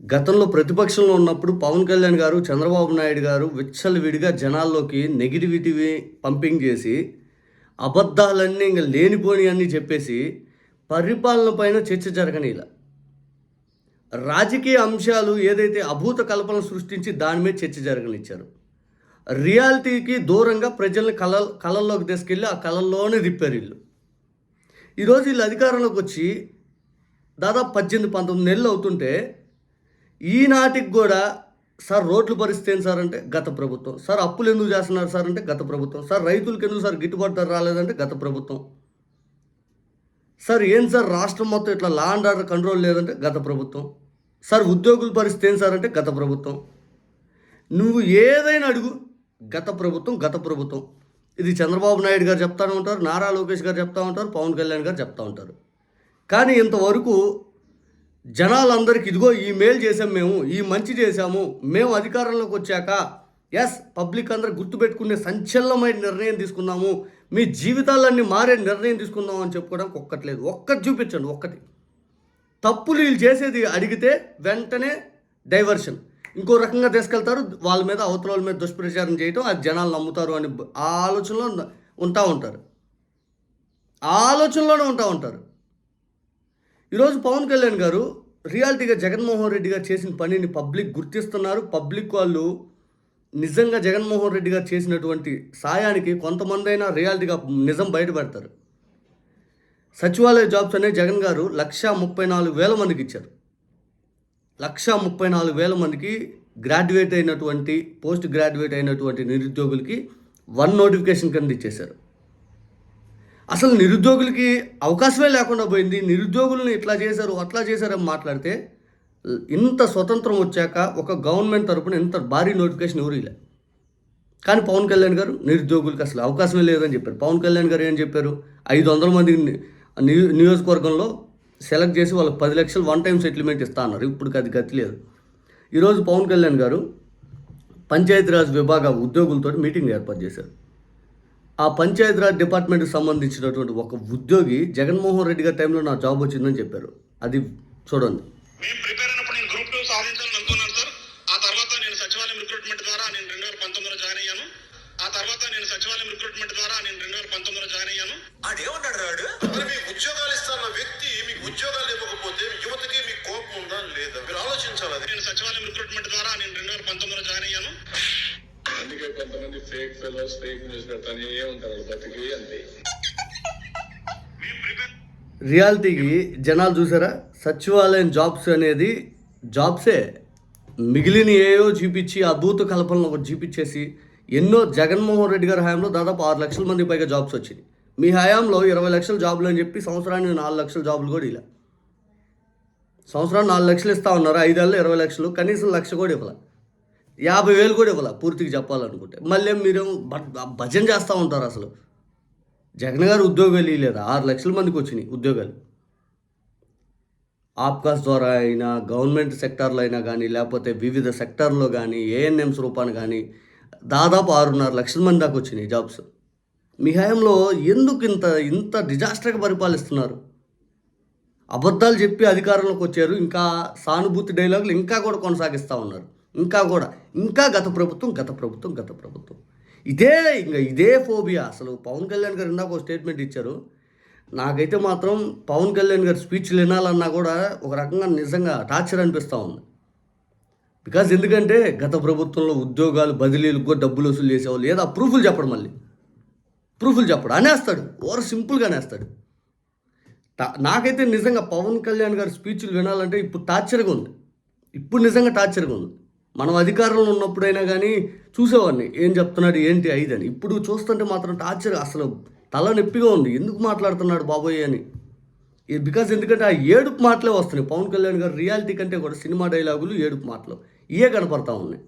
గతంలో ప్రతిపక్షంలో ఉన్నప్పుడు పవన్ కళ్యాణ్ గారు చంద్రబాబు నాయుడు గారు విచ్చలవిడిగా జనాల్లోకి నెగిటివిటీ పంపింగ్ చేసి అబద్ధాలన్నీ ఇంకా లేనిపోని అన్నీ చెప్పేసి పరిపాలన పైన చర్చ జరగని ఇలా. రాజకీయ అంశాలు ఏదైతే అభూత కల్పన సృష్టించి దాని మీద చర్చ జరగనిచ్చారు. రియాలిటీకి దూరంగా ప్రజల్ని కళ కళల్లోకి తీసుకెళ్ళి ఆ కళల్లోనే రిపేర్ ఇల్లు ఈరోజు వీళ్ళు అధికారంలోకి వచ్చి దాదాపు పద్దెనిమిది పంతొమ్మిది నెలలు అవుతుంటే ఈనాటికి కూడా సార్ రోడ్లు పరిస్థితి సార్ అంటే గత ప్రభుత్వం. సార్ అప్పులు ఎందుకు చేస్తున్నారు సార్ అంటే గత ప్రభుత్వం. సార్ రైతులకు ఎందుకు సార్ గిట్టుబాటు ధర రాలేదంటే గత ప్రభుత్వం. సార్ ఏం సార్ రాష్ట్రం మొత్తం ఇట్లా లా అండ్ ఆర్డర్ కంట్రోల్ లేదంటే గత ప్రభుత్వం. సార్ ఉద్యోగుల పరిస్థితి ఏం సార్ అంటే గత ప్రభుత్వం. నువ్వు ఏదైనా అడుగు. గత ప్రభుత్వం గత ప్రభుత్వం. ఇది చంద్రబాబు నాయుడు గారు చెప్తా ఉంటారు నారా లోకేష్ గారు చెప్తా ఉంటారు పవన్ కళ్యాణ్ గారు చెప్తా ఉంటారు. కానీ ఇంతవరకు జనాలందరికీ ఇదిగో ఈ మేలు చేసాం మేము ఈ మంచి చేశాము మేము అధికారంలోకి వచ్చాక ఎస్ పబ్లిక్ అందరు గుర్తుపెట్టుకునే సంచలనమైన నిర్ణయం తీసుకున్నాము మీ జీవితాలన్నీ మారే నిర్ణయం తీసుకుందాం అని చెప్పుకోవడానికి ఒక్కట్లేదు. ఒక్కటి చూపించండి ఒక్కటి. తప్పులు వీళ్ళు చేసేది అడిగితే వెంటనే డైవర్షన్. ఇంకో రకంగా తీసుకెళ్తారు వాళ్ళ మీద అవతల వాళ్ళ మీద దుష్ప్రచారం చేయటం అది జనాలు నమ్ముతారు అని ఆలోచనలో ఉంటూ ఉంటా ఉంటారు. ఆలోచనలోనే ఉంటా ఉంటారు. ఈరోజు పవన్ కళ్యాణ్ గారు రియాలిటీగా జగన్మోహన్ రెడ్డి గారు చేసిన పనిని పబ్లిక్ గుర్తిస్తున్నారు. పబ్లిక్ వాళ్ళు నిజంగా జగన్మోహన్ రెడ్డి గారు చేసినటువంటి సాయానికి కొంతమంది అయినా రియాలిటీగా నిజం బయటపెడతారు. సచివాలయ జాబ్స్ అనే జగన్ గారు లక్ష ముప్పై నాలుగు వేల మందికి ఇచ్చారు. లక్ష ముప్పై నాలుగు వేల మందికి గ్రాడ్యుయేట్ అయినటువంటి పోస్ట్ గ్రాడ్యుయేట్ అయినటువంటి నిరుద్యోగులకి వన్ నోటిఫికేషన్ కింద ఇచ్చేశారు. అసలు నిరుద్యోగులకి అవకాశమే లేకుండా పోయింది. నిరుద్యోగులను ఇట్లా చేశారు అట్లా చేశారని మాట్లాడితే ఇంత స్వతంత్రం వచ్చాక ఒక గవర్నమెంట్ తరపున ఇంత భారీ నోటిఫికేషన్ ఎవరు ఇలా కానీ పవన్ కళ్యాణ్ గారు నిరుద్యోగులకు అసలు అవకాశమే లేదని చెప్పారు. పవన్ కళ్యాణ్ గారు ఏం చెప్పారు? ఐదు వందల మంది నియో- నియోజకవర్గంలో సెలెక్ట్ చేసి వాళ్ళకి పది లక్షలు వన్ టైం సెటిల్మెంట్ ఇస్తా అన్నారు. ఇప్పుడు అది గతి లేదు. ఈరోజు పవన్ కళ్యాణ్ గారు పంచాయతీరాజ్ విభాగ ఉద్యోగులతో మీటింగ్ ఏర్పాటు చేశారు. ఆ పంచాయతీరాజ్ డిపార్ట్మెంట్కి సంబంధించినటువంటి ఒక ఉద్యోగి జగన్మోహన్ రెడ్డి గారి టైంలో నా జాబ్ వచ్చిందని చెప్పారు. అది చూడండి. మేము ప్రిపేర్ అయినప్పుడు నేను గ్రూప్ టూ సాధించాలని అనుకున్నాను సార్. ఆ తర్వాత నేను సచివాలయం రిక్రూట్మెంట్ ద్వారా నేను రెండు వేల పంతొమ్మిదిలో జాయిన్ అయ్యాను. ఆ తర్వాత నేను సచివాలయం రిక్రూట్మెంట్ ద్వారా నేను రెండు వేల పంతొమ్మిదిలో జాయిన్ అయ్యాను. ఆడేమన్నాడు రాడు మరి మీకు ఉద్యోగాలు ఇస్తాన్న వ్యక్తి మీకు ఉద్యోగాలు ఇవ్వకపోతే యువతకి మీకు కోపం ఉందా లేదా? మీరు ఆలోచించాలి అది. నేను సచివాలయం రిక్రూట్మెంట్ ద్వారా నేను రెండు వేల పంతొమ్మిదిలో జాయిన్ అయ్యాను. అందుకే కొంతమంది ఫేక్ ఫెలోస్ ఫేక్ న్యూస్ పెడతానే ఉంటారు బతికి అంతే. రియాలిటీకి జనాలు చూసారా? సచివాలయం జాబ్స్ అనేది జాబ్సే. మిగిలిన ఏయో చూపించి అద్భుత కల్పనలు ఒకటి చూపించేసి ఎన్నో జగన్మోహన్ రెడ్డి గారి హయాంలో దాదాపు ఆరు లక్షల మంది పైగా జాబ్స్ వచ్చినాయి. మీ హయాంలో ఇరవై లక్షల జాబులు అని చెప్పి సంవత్సరానికి నాలుగు లక్షల జాబులు కూడా ఇలా సంవత్సరానికి నాలుగు లక్షలు ఇస్తా ఉన్నారు? ఐదేళ్ళు ఇరవై లక్షలు కనీసం లక్ష కూడా ఇవ్వాలి. యాభై వేలు కూడా ఇవ్వాల పూర్తిగా చెప్పాలనుకుంటే. మళ్ళీ మీరు భజన చేస్తూ ఉంటారు అసలు. జగన్ గారు ఉద్యోగాలు ఇవ్వలేదు ఆరు లక్షల మందికి వచ్చినాయి ఉద్యోగాలు. ఆప్కాస్ ద్వారా అయినా గవర్నమెంట్ సెక్టార్లో అయినా కానీ లేకపోతే వివిధ సెక్టార్లో కానీ ఏఎన్ఎంస్ రూపాన్ని కానీ దాదాపు ఆరున్నర లక్షల మంది దాకా వచ్చినాయి జాబ్స్. మీ హయాంలో ఎందుకు ఇంత ఇంత డిజాస్టర్గా పరిపాలిస్తున్నారు? అబద్ధాలు చెప్పి అధికారంలోకి వచ్చారు ఇంకా సానుభూతి డైలాగులు ఇంకా కూడా కొనసాగిస్తూ ఉన్నారు. ఇంకా కూడా ఇంకా గత ప్రభుత్వం గత ప్రభుత్వం గత ప్రభుత్వం. ఇదే ఇంకా ఇదే ఫోబియా. అసలు పవన్ కళ్యాణ్ గారు ఇందాక ఒక స్టేట్మెంట్ ఇచ్చారు. నాకైతే మాత్రం పవన్ కళ్యాణ్ గారి స్పీచ్లు వినాలన్నా కూడా ఒక రకంగా నిజంగా టార్చర్ అనిపిస్తూ ఉంది. బికాజ్ ఎందుకంటే గత ప్రభుత్వంలో ఉద్యోగాలు బదిలీలకు కూడా డబ్బులు వసూలు చేసేవాళ్ళు. లేదా ప్రూఫ్లు చెప్పడం మళ్ళీ. ప్రూఫ్లు చెప్పడు. అనేస్తాడు. ఓవర్ సింపుల్గా అనేస్తాడు. నాకైతే నిజంగా పవన్ కళ్యాణ్ గారి స్పీచ్లు వినాలంటే ఇప్పుడు టార్చర్గా ఉంది. ఇప్పుడు నిజంగా టార్చర్గా ఉంది. మనం అధికారంలో ఉన్నప్పుడైనా కానీ చూసేవాడిని. ఏం చెప్తున్నాడు ఏంటి ఐదని ఇప్పుడు చూస్తుంటే మాత్రం టార్చర్ అసలు తల నొప్పిగా ఉంది. ఎందుకు మాట్లాడుతున్నాడు బాబోయ్ అని. బికాజ్ ఎందుకంటే ఆ ఏడుపు మాటలే వస్తున్నాయి. పవన్ కళ్యాణ్ గారు రియాలిటీ కంటే కూడా సినిమా డైలాగులు ఏడుపు మాటలు. ఇవే కనపడతా ఉన్నాయి.